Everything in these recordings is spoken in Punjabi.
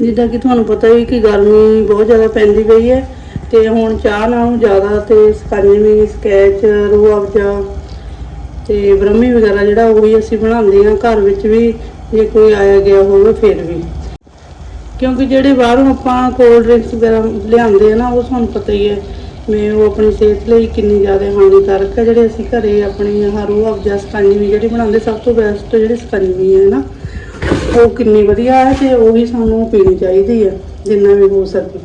ਜਿੱਦਾਂ ਕਿ ਤੁਹਾਨੂੰ ਪਤਾ ਹੀ ਕਿ ਗਰਮੀ ਬਹੁਤ ਜ਼ਿਆਦਾ ਪੈਂਦੀ ਪਈ ਹੈ ਤੇ ਹੁਣ ਚਾਹ ਨਾਲੋਂ ਜ਼ਿਆਦਾ ਤੇ ਸਕੰਜਵੀ ਸਕੈਚ ਰੂਹ ਅਫਜ਼ਾ ਤੇ ਬ੍ਰਹਮੀ ਵਗੈਰਾ ਜਿਹੜਾ ਉਹ ਵੀ ਅਸੀਂ ਬਣਾਉਂਦੇ ਹਾਂ, ਘਰ ਵਿੱਚ ਵੀ ਜੇ ਕੋਈ ਆਇਆ ਗਿਆ ਹੋਵੇ ਫਿਰ ਵੀ। ਕਿਉਂਕਿ ਜਿਹੜੇ ਬਾਹਰੋਂ ਆਪਾਂ ਕੋਲਡ ਡਰਿੰਕਸ ਵਗੈਰਾ ਲਿਆਉਂਦੇ ਆ ਨਾ, ਉਹ ਤੁਹਾਨੂੰ ਪਤਾ ਹੀ ਹੈ ਮੈਂ ਉਹ ਆਪਣੀ ਸਿਹਤ ਲਈ ਕਿੰਨੀ ਜ਼ਿਆਦਾ ਹਾਨੀਕਾਰਕ ਹੈ ਜਿਹੜੇ ਅਸੀਂ ਘਰੇ ਆਪਣੀ ਆਹ ਰੂਹ ਅਫਜ਼ਾ ਸਕੰਜਵੀ ਜਿਹੜੀ ਬਣਾਉਂਦੇ, ਸਭ ਤੋਂ ਬੈਸਟ ਜਿਹੜੀ ਸਕੰਜਵੀ ਹੈ ਨਾ ਉਹ ਕਿੰਨੀ ਵਧੀਆ ਹੈ ਤੇ ਵੀ ਸਾਨੂੰ ਪੀਣੀ ਚਾਹੀਦੀ ਹੈ, ਜਿੰਨਾ ਵੀ ਹੋ ਸਕੇ।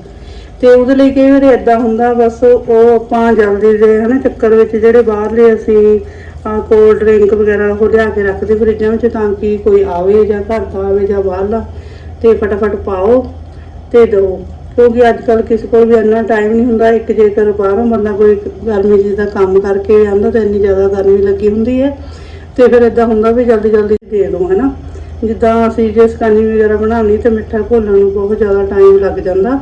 ਤੇ ਉਹਦੇ ਲਈ ਕਈ ਵਾਰੀ ਇਦਾਂ ਹੁੰਦਾ, ਬਸ ਉਹ ਆਪਾਂ ਜਲਦੀ ਦੇ ਹਨਾ ਚੱਕਰ ਵਿੱਚ ਜਿਹੜੇ ਬਾਹਰਲੇ ਅਸੀਂ, ਆ ਕੋਲਡ ਡਰਿੰਕ ਵਗੈਰਾ ਉਹ ਲਿਆ ਕੇ ਰੱਖਦੇ ਫਰਿੱਜਾਂ ਵਿੱਚ ਤਾਂ ਕਿ ਕੋਈ ਆਵੇ ਜਾਂ ਘਰ ਦਾ ਆਵੇ ਜਾਂ ਬਾਹਰਲਾ, ਤੇ ਫਟਾਫਟ ਪਾਓ ਤੇ ਦਿਓ। ਕਿਉਂਕਿ ਅੱਜ ਕੱਲ ਕਿਸੇ ਕੋਲ ਵੀ ਇੰਨਾ ਟਾਈਮ ਨਹੀਂ ਹੁੰਦਾ, ਇੱਕ ਜੇਕਰ ਬਾਹਰੋਂ ਬੰਦਾ ਕੋਈ ਗਰਮੀ ਜੀ ਦਾ ਕੰਮ ਕਰਕੇ ਆਉਂਦਾ ਤਾਂ ਇੰਨੀ ਜ਼ਿਆਦਾ ਗਰਮੀ ਲੱਗੀ ਹੁੰਦੀ ਹੈ। ਤੇ ਫਿਰ ਇਦਾਂ ਹੁੰਦਾ ਵੀ ਜਲਦੀ ਜਲਦੀ ਦੇ ਦਿਓ ਹਨਾ। ਜਿੱਦਾਂ ਅਸੀਂ ਜੇ ਸਕਾਨੀ ਵਗੈਰਾ ਬਣਾਉਣੀ ਤੇ ਮਿੱਠਾ ਘੋਲਣ ਨੂੰ ਬਹੁਤ ਜ਼ਿਆਦਾ ਟਾਈਮ ਲੱਗ ਜਾਂਦਾ।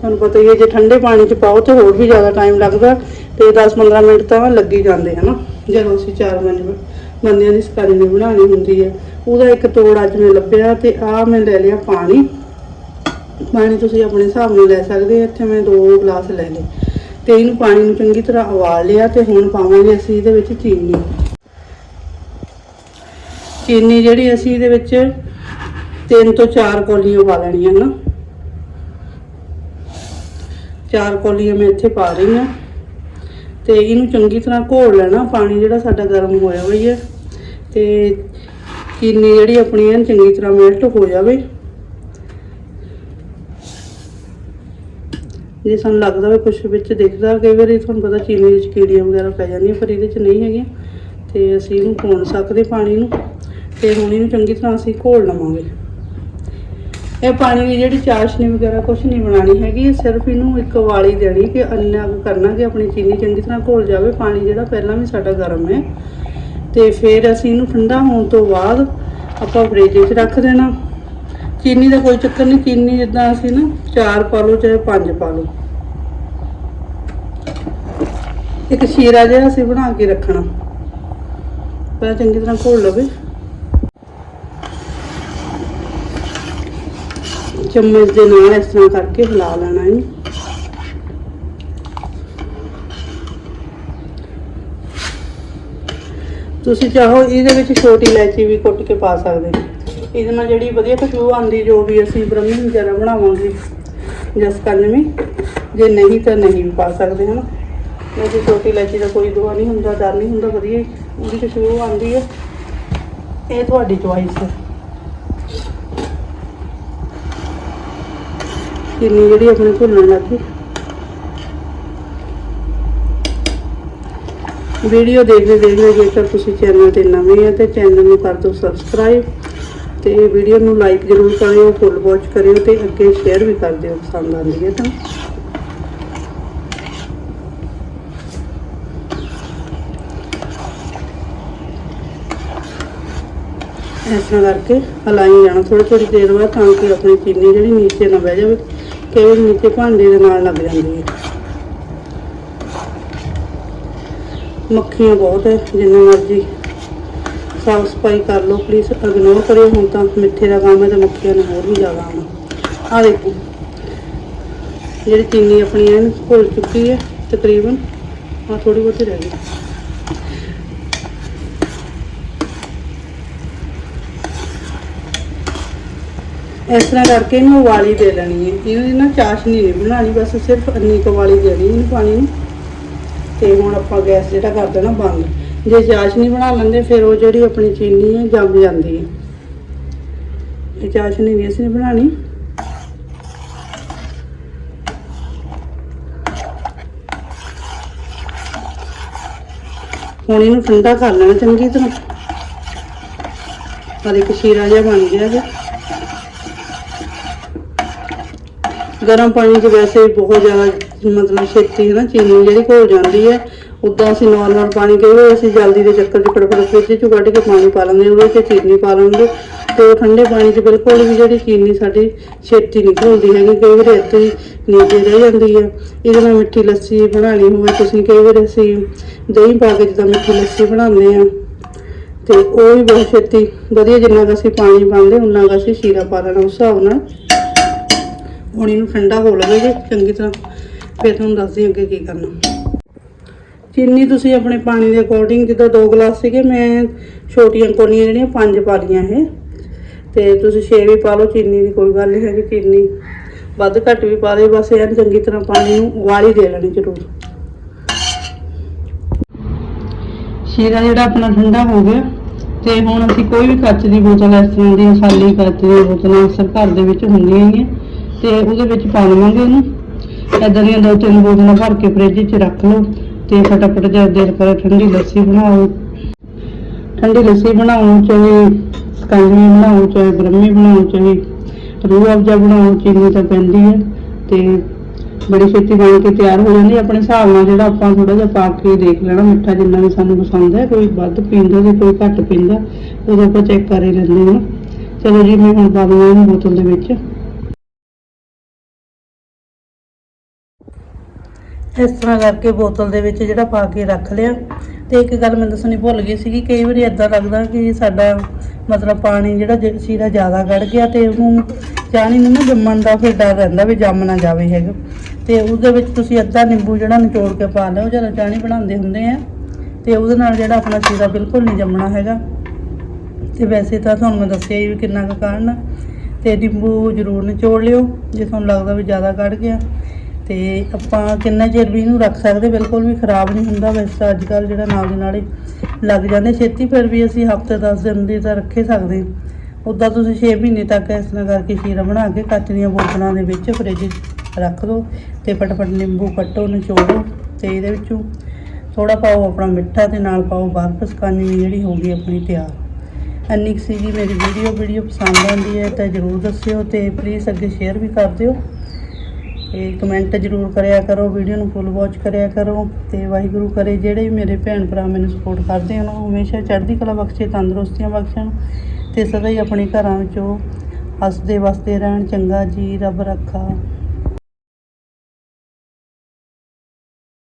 ਤੁਹਾਨੂੰ ਪਤਾ ਹੀ ਹੈ ਜੇ ਠੰਡੇ ਪਾਣੀ 'ਚ ਪਾਓ ਤੇ ਹੋਰ ਵੀ ਜ਼ਿਆਦਾ ਟਾਈਮ ਲੱਗਦਾ ਤੇ 10-15 ਮਿੰਟ ਤਾਂ ਲੱਗੀ ਹੀ ਜਾਂਦੇ, ਹਨਾ? ਜਦੋਂ ਅਸੀਂ ਚਾਰ ਪੰਜ ਬੰਦਿਆਂ ਦੀ ਸਕੰਜੀ ਬਣਾਉਣੀ ਹੁੰਦੀ ਹੈ। ਉਹਦਾ ਇੱਕ ਤੋੜ ਅੱਜ ਮੈਂ ਲੱਭਿਆ ਤੇ ਆਹ ਮੈਂ ਲੈ ਲਿਆ ਪਾਣੀ। ਪਾਣੀ ਤੁਸੀਂ ਆਪਣੇ ਹਿਸਾਬ ਨਾਲ ਲੈ ਸਕਦੇ ਹੋ, ਇੱਥੇ ਮੈਂ ਦੋ ਗਲਾਸ ਲੈ ਲਏ। ਤੇ ਇਹਨੂੰ ਪਾਣੀ ਨੂੰ ਚੰਗੀ ਤਰ੍ਹਾਂ ਉਬਾਲ ਲਿਆ ਤੇ ਹੁਣ ਪਾਵਾਂਗੇ ਅਸੀਂ ਇਹਦੇ ਵਿੱਚ ਚੀਨੀ। ਚੀਨੀ ਜਿਹੜੀ ਅਸੀਂ ਇਹਦੇ ਵਿੱਚ ਤਿੰਨ ਤੋਂ ਚਾਰ ਕੌਲੀਆਂ ਪਾ ਲੈਣੀਆਂ ਨਾ। ਚਾਰ ਕੌਲੀਆਂ ਮੈਂ ਇੱਥੇ ਪਾ ਰਹੀ ਹਾਂ। ਤੇ ਇਹਨੂੰ ਚੰਗੀ ਤਰ੍ਹਾਂ ਘੋਲ ਲੈਣਾ, ਪਾਣੀ ਜਿਹੜਾ ਸਾਡਾ ਗਰਮ ਹੋਇਆ ਹੋਈ ਹੈ ਤੇ ਚੀਨੀ ਜਿਹੜੀ ਆਪਣੀ ਐਨ ਚੰਗੀ ਤਰ੍ਹਾਂ ਮੈਲਟ ਹੋ ਜਾਵੇ। ਜੇ ਸਾਨੂੰ ਲੱਗਦਾ ਵੀ ਕੁਝ ਵਿੱਚ ਦਿਖਦਾ, ਕਈ ਵਾਰੀ ਤੁਹਾਨੂੰ ਪਤਾ ਚੀਨੀ ਵਿੱਚ ਕੀੜੀਆਂ ਵਗੈਰਾ ਪੈ ਜਾਂਦੀਆਂ, ਪਰ ਇਹਦੇ 'ਚ ਨਹੀਂ ਹੈਗੀਆਂ। ਤੇ ਅਸੀਂ ਇਹਨੂੰ ਕੋਣ ਸਕਦੇ ਪਾਣੀ ਨੂੰ। ਤੇ ਹੁਣ ਇਹਨੂੰ ਚੰਗੀ ਤਰ੍ਹਾਂ ਅਸੀਂ ਘੋਲ ਲਵਾਂਗੇ। ਇਹ ਪਾਣੀ ਦੀ ਜਿਹੜੀ ਚਾਸ਼ਨੀ ਵਗੈਰਾ ਕੁਝ ਨਹੀਂ ਬਣਾਣੀ ਹੈਗੀ ਸਿਰਫ ਇਹਨੂੰ ਇੱਕ ਵਾਲੀ ਦੇਣੀ ਕਿ ਅੰਨਾ ਕੁ ਕਰਨਾ ਕਿ ਆਪਣੀ ਚੀਨੀ ਚੰਗੀ ਤਰ੍ਹਾਂ ਘੋਲ ਜਾਵੇ। ਪਾਣੀ ਜਿਹੜਾ ਪਹਿਲਾਂ ਵੀ ਸਾਡਾ ਗਰਮ ਹੈ। ਤੇ ਫਿਰ ਅਸੀਂ ਇਹਨੂੰ ਠੰਡਾ ਹੋਣ ਤੋਂ ਬਾਅਦ ਆਪਾਂ ਫ੍ਰਿਜ ਵਿੱਚ ਰੱਖ ਦੇਣਾ। ਚੀਨੀ ਦਾ ਕੋਈ ਚੱਕਰ ਨਹੀਂ, ਚੀਨੀ ਜਿੱਦਾਂ ਅਸੀਂ ਨਾ ਚਾਰ ਪਾ ਲਓ ਚਾਹੇ ਪੰਜ ਪਾ ਲਓ। ਇੱਕ ਸ਼ੀਰਾ ਜਿਹਾ ਅਸੀਂ ਬਣਾ ਕੇ ਰੱਖਣਾ। ਪਹਿਲਾਂ ਚੰਗੀ ਤਰ੍ਹਾਂ ਘੋਲ ਲਵੇ। ਚਮਚ ਦੇ ਨਾਲ ਇਸ ਤਰ੍ਹਾਂ ਕਰਕੇ ਹਿਲਾ ਲੈਣਾ ਇਹਨੂੰ। ਤੁਸੀਂ ਚਾਹੋ ਇਹਦੇ ਵਿੱਚ ਛੋਟੀ ਇਲਾਇਚੀ ਵੀ ਕੁੱਟ ਕੇ ਪਾ ਸਕਦੇ ਇਹਦੇ ਨਾਲ ਜਿਹੜੀ ਵਧੀਆ ਖੁਸ਼ਬੂ ਆਉਂਦੀ, ਜੋ ਵੀ ਅਸੀਂ ਬ੍ਰਹਮੀ ਵਗੈਰਾ ਬਣਾਵਾਂਗੇ, ਜਸ ਕੰਨਵੀ ਜੇ ਨਹੀਂ ਤਾਂ ਨਹੀਂ ਵੀ ਪਾ ਸਕਦੇ, ਹਨ? ਵੈਸੇ ਛੋਟੀ ਇਲਾਇਚੀ ਦਾ ਕੋਈ ਦੁਆ ਨਹੀਂ ਹੁੰਦਾ, ਡਰ ਨਹੀਂ ਹੁੰਦਾ, ਵਧੀਆ ਹੀ। ਉਹਦੀ ਖੁਸ਼ਬੂ ਆਉਂਦੀ ਹੈ। ਇਹ ਤੁਹਾਡੀ ਚੁਆਇਸ ਹੈ। ਚੀਨੀ ਜਿਹੜੀ ਆਪਣੇ ਭੁੰਨਣ ਲੱਗੀ। ਵੀਡੀਓ ਦੇਖਦੇ ਦੇਖਦੇ ਜੇਕਰ ਤੁਸੀਂ ਚੈਨਲ ਤੇ ਨਵੇਂ ਆ ਤੇ ਚੈਨਲ ਨੂੰ ਕਰ ਦਿਓ ਸਬਸਕ੍ਰਾਈਬ ਤੇ ਵੀਡੀਓ ਨੂੰ ਲਾਈਕ ਜ਼ਰੂਰ ਕਰਿਓ ਫੁੱਲ ਵਾਚ ਕਰਿਓ ਤੇ ਅੱਗੇ ਸ਼ੇਅਰ ਵੀ ਕਰ ਦਿਓ ਪਸੰਦ ਆਉਂਦੀ ਹੈ ਤਾਂ। ਇਸ ਤਰ੍ਹਾਂ ਕਰਕੇ ਹਲਾਈ ਜਾਣਾ ਥੋੜੀ ਥੋੜੀ ਦੇਰ ਬਾਅਦ ਤਾਂ ਕਿ ਆਪਣੀ ਚੀਨੀ ਜਿਹੜੀ ਨੀਚੇ ਨਾ ਬਹਿ ਜਾਵੇ। ਕਈ ਵਾਰ ਨੀਚੇ ਭਾਂਡੇ ਦੇ ਨਾਲ ਲੱਗ ਜਾਂਦੀ ਹੈ। ਮੱਖੀਆਂ ਬਹੁਤ ਹੈ, ਜਿੰਨਾ ਮਰਜ਼ੀ ਸਾਫ਼ ਸਫ਼ਾਈ ਕਰ ਲਓ ਪਲੀਜ਼ ਇਗਨੋਰ ਕਰਿਓ ਹੁਣ ਤਾਂ ਮਿੱਠੇ ਦਾ ਕੰਮ ਹੈ ਤੇ ਮੱਖੀਆਂ ਨੇ ਹੋਰ ਵੀ ਜ਼ਿਆਦਾ ਆਉਣਾ। ਆ ਦੇਖੋ, ਜਿਹੜੀ ਚੀਨੀ ਆਪਣੀ ਐਨ ਘੁਲ ਚੁੱਕੀ ਹੈ ਤਕਰੀਬਨ ਆ ਥੋੜੀ ਬਹੁਤੀ ਰਹਿ ਗਈ। ਇਸ ਤਰ੍ਹਾਂ ਕਰਕੇ ਇਹਨੂੰ ਉਬਾਲੀ ਦੇ ਲੈਣੀ ਹੈ। ਇਹਦੀ ਨਾ ਚਾਸ਼ਨੀ ਨਹੀਂ ਬਣਾਉਣੀ, ਬਸ ਸਿਰਫ ਇੰਨੀ ਕੁ ਉਬਾਲੀ ਦੇਣੀ ਇਹਨੂੰ ਪਾਣੀ ਨੂੰ। ਤੇ ਹੁਣ ਆਪਾਂ ਗੈਸ ਜਿਹੜਾ ਕਰ ਦੇਣਾ ਬੰਦ। ਜੇ ਚਾਸ਼ਨੀ ਬਣਾ ਲੈਂਦੇ, ਫਿਰ ਉਹ ਜਿਹੜੀ ਆਪਣੀ ਚੀਨੀ ਹੈ, ਜੰਮ ਜਾਂਦੀ ਹੈ। ਇਹ ਚਾਸ਼ਨੀ ਨਹੀਂ ਅਸੀਂ ਬਣਾਣੀ ਹੁਣ ਇਹਨੂੰ ਠੰਡਾ ਕਰ ਲੈਣਾ ਚੰਗੀ ਤਰ੍ਹਾਂ। ਪਰ ਇੱਕ ਸ਼ੀਰਾ ਜਿਹਾ ਬਣ ਗਿਆ ਜੀ। ਗਰਮ ਪਾਣੀ 'ਚ ਵੈਸੇ ਬਹੁਤ ਜ਼ਿਆਦਾ ਮਤਲਬ ਛੇਤੀ ਹੈ ਨਾ ਚੀਨੀ ਜਿਹੜੀ ਘੁਲ ਜਾਂਦੀ ਹੈ ਉਦਾਂ ਅਸੀਂ ਨਾਰਮਲ ਪਾਣੀ ਕਈ ਵਾਰ ਅਸੀਂ ਜਲਦੀ ਦੇ ਚੱਕਰ 'ਚ ਫਟਾਫਟ ਫ੍ਰਿਜ 'ਚੋਂ ਕੱਢ ਕੇ ਪਾਣੀ ਪਾ ਲੈਂਦੇ ਉਹਦੇ 'ਚ ਚੀਨੀ ਪਾ ਲੈਂਦੇ ਤੇ ਉਹ ਠੰਡੇ ਪਾਣੀ 'ਚ ਬਿਲਕੁਲ ਵੀ ਜਿਹੜੀ ਚੀਨੀ ਸਾਡੀ ਛੇਤੀ ਨਹੀਂ ਘੁਲਦੀ ਹੈਗੀ, ਕਈ ਵਾਰ ਇੱਥੇ ਹੀ ਨੀਚੇ ਰਹਿ ਜਾਂਦੀ ਹੈ ਇਹਦੇ ਨਾਲ ਮਿੱਠੀ ਲੱਸੀ ਬਣਾਉਣੀ ਹੋਵੇ, ਤੁਸੀਂ ਕਈ ਵਾਰ ਅਸੀਂ ਦਹੀਂ ਪਾ ਕੇ ਜਿੱਦਾਂ ਮਿੱਠੀ ਲੱਸੀ ਬਣਾਉਂਦੇ ਆ ਤੇ ਉਹ ਵੀ ਬਹੁਤ ਛੇਤੀ, ਵਧੀਆ ਜਿੰਨਾ ਕੁ ਅਸੀਂ ਪਾਣੀ ਪਾਉਂਦੇ ਉਨਾ ਕੁ ਅਸੀਂ ਸ਼ੀਰਾ ਪਾ ਲੈਣਾ ਉਸ ਹਿਸਾਬ ਨਾਲ। ਹੁਣ ਇਹਨੂੰ ਠੰਡਾ ਹੋ ਲਵੇ ਜੀ ਚੰਗੀ ਤਰ੍ਹਾਂ। ਫਿਰ ਤੁਹਾਨੂੰ ਦੱਸਦੀ ਅੱਗੇ ਕੀ ਕਰਨਾ। ਚੀਨੀ ਤੁਸੀਂ ਆਪਣੇ ਪਾਣੀ ਦੇ ਅਕੋਰਡਿੰਗ ਜਿੱਦਾਂ 2 ਗਲਾਸ ਸੀਗੇ, ਮੈਂ ਛੋਟੀਆਂ ਕੋਨੀਆਂ ਜਿਹੜੀਆਂ, ਪੰਜ ਪਾ ਲਈਆਂ ਇਹ। ਤੇ ਤੁਸੀਂ 6 ਵੀ ਪਾ ਲਓ, ਚੀਨੀ ਦੀ ਕੋਈ ਗੱਲ ਨਹੀਂ ਹੈਗੀ, ਚੀਨੀ ਵੱਧ ਘੱਟ ਵੀ ਪਾ ਦੇ ਬਸ ਇਹਨੂੰ ਚੰਗੀ ਤਰ੍ਹਾਂ ਪਾਣੀ ਨੂੰ ਉਬਾਲ ਹੀ ਦੇ ਲੈਣੀ ਜ਼ਰੂਰ। ਸ਼ੀਰਾ ਜਿਹੜਾ ਆਪਣਾ ਠੰਡਾ ਹੋ ਗਿਆ, ਤੇ ਹੁਣ ਅਸੀਂ ਕੋਈ ਵੀ ਕੱਚ ਦੀ ਬੋਤਲ ਇਸ ਤਰ੍ਹਾਂ ਦੀ ਖਾਲੀ ਕੱਚ ਦੀ ਬੋਤਲਾਂ ਅਕਸਰ ਘਰ ਦੇ ਵਿੱਚ ਹੁੰਦੀਆਂ ਹੀ ਆ। ਤੇ ਉਹਦੇ ਵਿੱਚ ਪਾ ਲਵਾਂਗੇ ਉਹਨੂੰ। ਏਦਾਂ ਦੀਆਂ ਦੋ ਤਿੰਨ ਬੋਤਲਾਂ ਭਰ ਕੇ ਫ੍ਰਿਜ 'ਚ ਰੱਖ ਲਓ ਤੇ ਫਟਾਫਟ ਜਦ ਦਿਲ ਕਰੇ ਠੰਡੀ ਲੱਸੀ ਬਣਾਓ। ਠੰਡੀ ਲੱਸੀ ਬਣਾਓ ਚਾਹੇ ਸਕੰਜਵੀ ਬਣਾਓ ਚਾਹੇ ਬ੍ਰਹਮੀ ਬਣਾਓ ਚਾਹੇ ਰੂਹ ਅਫਜ਼ਾ ਬਣਾਓ ਚੀਨੀ ਤਾਂ ਪੈਂਦੀ ਹੈ ਤੇ ਬੜੀ ਛੇਤੀ ਬਣ ਕੇ ਤਿਆਰ ਹੋ ਜਾਂਦੀ ਆਪਣੇ ਹਿਸਾਬ ਨਾਲ ਜਿਹੜਾ ਆਪਾਂ ਥੋੜਾ ਜਿਹਾ ਪਾ ਕੇ ਦੇਖ ਲੈਣਾ, ਮਿੱਠਾ ਜਿੰਨਾ ਵੀ ਸਾਨੂੰ ਪਸੰਦ ਹੈ, ਕੋਈ ਵੱਧ ਪੀਂਦਾ ਤੇ ਕੋਈ ਘੱਟ ਪੀਂਦਾ ਉਦੋਂ ਆਪਾਂ ਚੈੱਕ ਕਰ ਹੀ ਲੈਂਦੇ ਹਾਂ। ਚਲੋ ਜੀ, ਮੈਂ ਹੁਣ ਪਾ ਦਵਾਂ ਇਹਨੂੰ ਬੋਤਲ ਦੇ ਵਿੱਚ। ਇਸ ਤਰ੍ਹਾਂ ਕਰਕੇ ਬੋਤਲ ਦੇ ਵਿੱਚ ਜਿਹੜਾ ਪਾ ਕੇ ਰੱਖ ਲਿਆ। ਤੇ ਇੱਕ ਗੱਲ ਮੈਂ ਦੱਸਣੀ ਭੁੱਲ ਗਈ ਸੀਗੀ, ਕਈ ਵਾਰੀ ਇਦਾਂ ਲੱਗਦਾ ਕਿ ਸਾਡਾ ਮਤਲਬ ਪਾਣੀ ਜਿਹੜਾ ਜ- ਸੀਰਾ ਜ਼ਿਆਦਾ ਗੜ ਗਿਆ ਤੇ ਉਹਨੂੰ ਚਾਣੀ ਨੂੰ ਨਾ ਜੰਮਣ ਦਾ ਫਿਰ ਡਰ ਰਹਿੰਦਾ ਵੀ ਜੰਮ ਨਾ ਜਾਵੇ ਹੈਗਾ। ਤੇ ਉਹਦੇ ਵਿੱਚ ਤੁਸੀਂ ਅੱਧਾ ਨਿੰਬੂ ਜਿਹੜਾ ਨਿਚੋੜ ਕੇ ਪਾ ਲਿਓ, ਜਦੋਂ ਚਾਣੀ ਬਣਾਉਂਦੇ ਹੁੰਦੇ ਆ, ਤੇ ਉਹਦੇ ਨਾਲ ਜਿਹੜਾ ਆਪਣਾ ਸੀਰਾ ਬਿਲਕੁਲ ਨਹੀਂ ਜੰਮਣਾ ਹੈਗਾ। ਤੇ ਵੈਸੇ ਤਾਂ ਤੁਹਾਨੂੰ ਮੈਂ ਦੱਸਿਆ ਹੀ ਵੀ ਕਿੰਨਾ ਕੁ ਕਾੜਨਾ ਤੇ ਨਿੰਬੂ ਜ਼ਰੂਰ ਨਿਚੋੜ ਲਿਓ, ਜੇ ਤੁਹਾਨੂੰ ਲੱਗਦਾ ਵੀ ਜ਼ਿਆਦਾ ਕੱਢ ਗਿਆ। ਤੇ ਆਪਾਂ ਕਿੰਨਾ ਚਿਰ ਵੀ ਇਹਨੂੰ ਰੱਖ ਸਕਦੇ, ਬਿਲਕੁਲ ਵੀ ਖਰਾਬ ਨਹੀਂ ਹੁੰਦਾ। ਵੈਸੇ ਤਾਂ ਅੱਜ ਕੱਲ ਜਿਹੜਾ ਨਾਲ ਦੀ ਨਾਲ ਹੀ ਲੱਗ ਜਾਂਦੇ, ਛੇਤੀ ਫਿਰ ਵੀ ਅਸੀਂ ਹਫ਼ਤੇ 10 ਦਿਨ ਦੀ ਤਾਂ ਰੱਖੇ ਸਕਦੇ। ਹਾਂ ਉੱਦਾਂ ਤੁਸੀਂ 6 ਮਹੀਨੇ ਤੱਕ ਇਸ ਤਰ੍ਹਾਂ ਕਰਕੇ ਸ਼ੀਰਾ ਬਣਾ ਕੇ ਕੱਚ ਦੀਆਂ ਬੋਤਲਾਂ ਦੇ ਵਿੱਚ ਫ੍ਰਿਜ ਰੱਖ ਦਿਓ ਤੇ ਫਟਾਫਟ ਨਿੰਬੂ ਕੱਟੋ, ਨਿਚੋੜੋ ਤੇ ਇਹਦੇ ਵਿੱਚੋਂ ਥੋੜਾ ਪਾਓ ਆਪਣਾ ਮਿੱਠਾ ਤੇ ਨਾਲ ਪਾਓ ਬਰਫ਼ ਸਕੰਜੀ ਜਿਹੜੀ ਹੋ ਗਈ ਆਪਣੀ ਤਿਆਰ। ਇੰਨੀ ਕੁ ਸੀਗੀ ਮੇਰੀ ਵੀਡੀਓ ਵੀਡੀਓ ਪਸੰਦ ਆਉਂਦੀ ਹੈ ਤਾਂ ਜਰੂਰ ਦੱਸਿਓ ਤੇ ਪਲੀਜ਼ ਅੱਗੇ ਸ਼ੇਅਰ ਵੀ ਕਰ ਦਿਓ। ਤੇ ਕਮੈਂਟ ਜਰੂਰ ਕਰਿਆ ਕਰੋ ਵੀਡੀਓ ਨੂੰ ਫੁੱਲ ਵਾਚ ਕਰਿਆ ਕਰੋ ਤੇ ਵਾਹਿਗੁਰੂ ਕਰੇ ਜਿਹੜੇ ਵੀ ਮੇਰੇ ਭੈਣ ਭਰਾ ਮੈਨੂੰ ਸਪੋਰਟ ਕਰਦੇ ਹਨ, ਉਹ ਹਮੇਸ਼ਾ ਚੜ੍ਹਦੀ ਕਲਾ ਬਖਸ਼ੇ, ਤੰਦਰੁਸਤੀਆਂ ਬਖਸ਼ਣ ਤੇ ਸਦਾ ਹੀ ਆਪਣੇ ਘਰਾਂ ਵਿੱਚੋਂ ਹੱਸਦੇ ਵਸਦੇ ਰਹਿਣ, ਚੰਗਾ ਜੀ, ਰੱਬ ਰੱਖਾ।